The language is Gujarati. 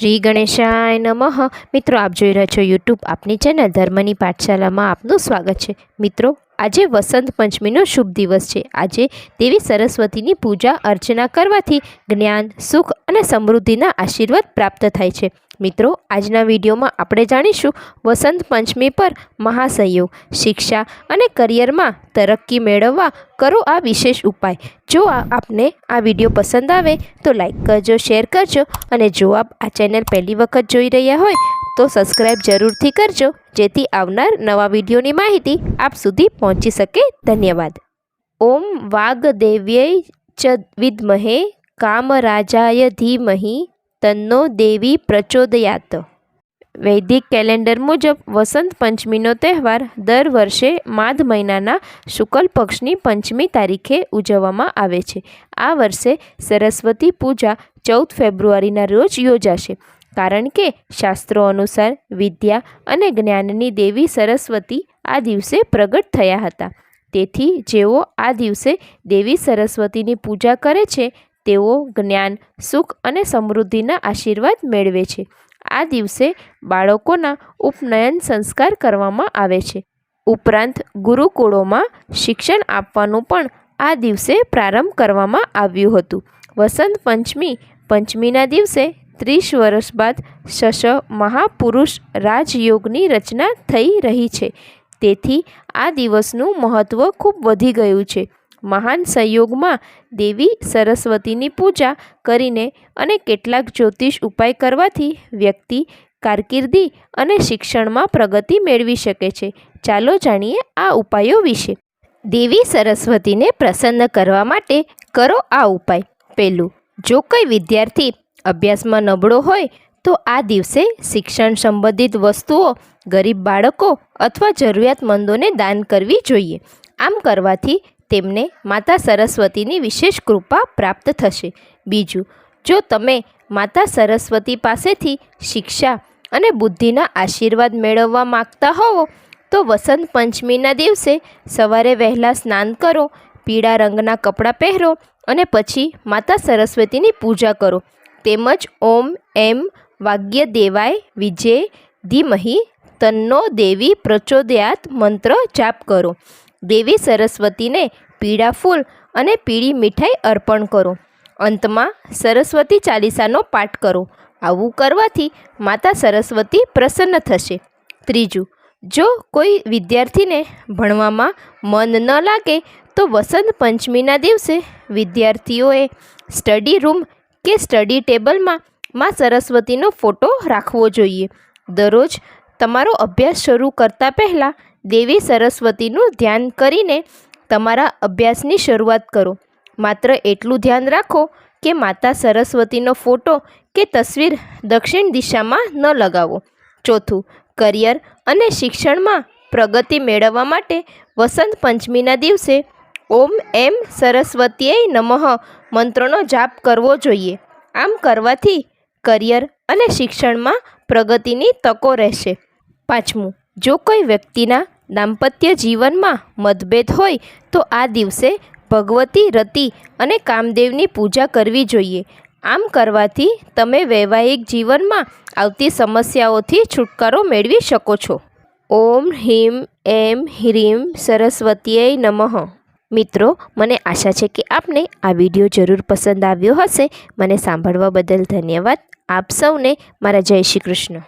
શ્રી ગણેશાય નમઃ. મિત્રો, આપ જોઈ રહ્યા છો યુટ્યુબ આપની ચેનલ ધર્મની પાઠશાલામાં આપનું સ્વાગત છે. મિત્રો, આજે વસંત પંચમીનો શુભ દિવસ છે. આજે દેવી સરસ્વતીની પૂજા અર્ચના કરવાથી જ્ઞાન, સુખ અને સમૃદ્ધિના આશીર્વાદ પ્રાપ્ત થાય છે. મિત્રો, આજના વિડીયોમાં આપણે જાણીશું વસંત પંચમી પર મહાસહયોગ શિક્ષા અને કરિયરમાં તરક્કી મેળવવા કરો આ વિશેષ ઉપાય. જો આપને આ વીડિયો પસંદ આવે તો લાઇક કરજો, શેર કરજો અને જો આપ આ ચેનલ પહેલી વખત જોઈ રહ્યા હોય તો સબસ્ક્રાઈબ જરૂરથી કરજો, જેથી આવનાર નવા વિડીયોની માહિતી આપ સુધી પહોંચી શકે. ધન્યવાદ. ઓમ વાગદેવ્યય ચ વિદ્મહે, કામરાજાય ધીમહિ તન્નો દેવી પ્રચોદયાત. વૈદિક કેલેન્ડર મુજબ વસંત પંચમીનો તહેવાર દર વર્ષે માઘ મહિનાના શુક્લ પક્ષની પંચમી તારીખે ઉજવવામાં આવે છે. આ વર્ષે સરસ્વતી પૂજા ચૌદ ફેબ્રુઆરીના રોજ યોજાશે. કારણ કે શાસ્ત્રો અનુસાર વિદ્યા અને જ્ઞાનની દેવી સરસ્વતી આ દિવસે પ્રગટ થયા હતા. તેથી જેઓ આ દિવસે દેવી સરસ્વતીની પૂજા કરે છે તેઓ જ્ઞાન, સુખ અને સમૃદ્ધિના આશીર્વાદ મેળવે છે. આ દિવસે બાળકોના ઉપનયન સંસ્કાર કરવામાં આવે છે. ઉપરાંત ગુરુકુળોમાં શિક્ષણ આપવાનું પણ આ દિવસે પ્રારંભ કરવામાં આવ્યું હતું. વસંત પંચમી, પંચમીના દિવસે ત્રીસ વર્ષ બાદ શશ મહાપુરુષ રાજયોગની રચના થઈ રહી છે. તેથી આ દિવસનું મહત્ત્વ ખૂબ વધી ગયું છે. મહાન સંયોગમાં દેવી સરસ્વતીની પૂજા કરીને અને કેટલાક જ્યોતિષ ઉપાય કરવાથી વ્યક્તિ કારકિર્દી અને શિક્ષણમાં પ્રગતિ મેળવી શકે છે. ચાલો જાણીએ આ ઉપાયો વિશે. દેવી સરસ્વતીને પ્રસન્ન કરવા માટે કરો આ ઉપાય. પહેલું, જો કોઈ વિદ્યાર્થી અભ્યાસમાં નબળો હોય, તો આ દિવસે શિક્ષણ સંબંધિત વસ્તુઓ, ગરીબ બાળકો અથવા જરૂરિયાતમંદોને દાન કરવી જોઈએ. આમ કરવાથી તેમને માતા સરસ્વતીની વિશેષ કૃપા પ્રાપ્ત થશે. બીજું, જો તમે માતા સરસ્વતી પાસેથી શિક્ષા અને બુદ્ધિના આશીર્વાદ મેળવવા માગતા હોવો, તો વસંત પંચમીના દિવસે સવારે વહેલા સ્નાન કરો, પીળા રંગના કપડાં પહેરો અને પછી માતા સરસ્વતીની પૂજા કરો. તેમજ ઓમ, એમ, વાગ્ય દેવાય, વિજય, ધીમહી, તન્નો દેવી પ્રચોદયાત મંત્ર જાપ કરો. દેવી સરસ્વતીને પીળા ફૂલ અને પીળી મીઠાઈ અર્પણ કરો. અંતમાં સરસ્વતી ચાલીસાનો પાઠ કરો. આવું કરવાથી માતા સરસ્વતી પ્રસન્ન થશે. ત્રીજું, જો કોઈ વિદ્યાર્થીને ભણવામાં મન ન લાગે, તો વસંત પંચમીના દિવસે વિદ્યાર્થીઓએ સ્ટડી રૂમ કે સ્ટડી ટેબલમાં માં સરસ્વતીનો ફોટો રાખવો જોઈએ. દરરોજ તમારો અભ્યાસ શરૂ કરતાં પહેલાં દેવી સરસ્વતીનું ધ્યાન કરીને તમારા અભ્યાસની શરૂઆત કરો. માત્ર એટલું ધ્યાન રાખો કે માતા સરસ્વતીનો ફોટો કે તસવીર દક્ષિણ દિશામાં ન લગાવો. ચોથું, કરિયર અને શિક્ષણમાં પ્રગતિ મેળવવા માટે વસંત પંચમીના દિવસે ઓમ એમ સરસ્વતીએ નમઃ મંત્રનો જાપ કરવો જોઈએ. આમ કરવાથી કરિયર અને શિક્ષણમાં પ્રગતિની તકો રહેશે. પાંચમું જો કોઈ વ્યક્તિના દાંપત્ય જીવનમાં મતભેદ હોય, તો આ દિવસે ભગવતી રતિ અને કામદેવની પૂજા કરવી જોઈએ. આમ કરવાથી તમે વૈવાહિક જીવનમાં આવતી સમસ્યાઓથી છુટકારો મેળવી શકો છો. ઓમ હિમ એમ હ્રીમ સરસ્વતીય નમઃ. મિત્રો, મને આશા છે કે આપને આ વીડિયો જરૂર પસંદ આવ્યો હશે. મને સાંભળવા બદલ ધન્યવાદ. આપ સૌને મારા જય શ્રી કૃષ્ણ.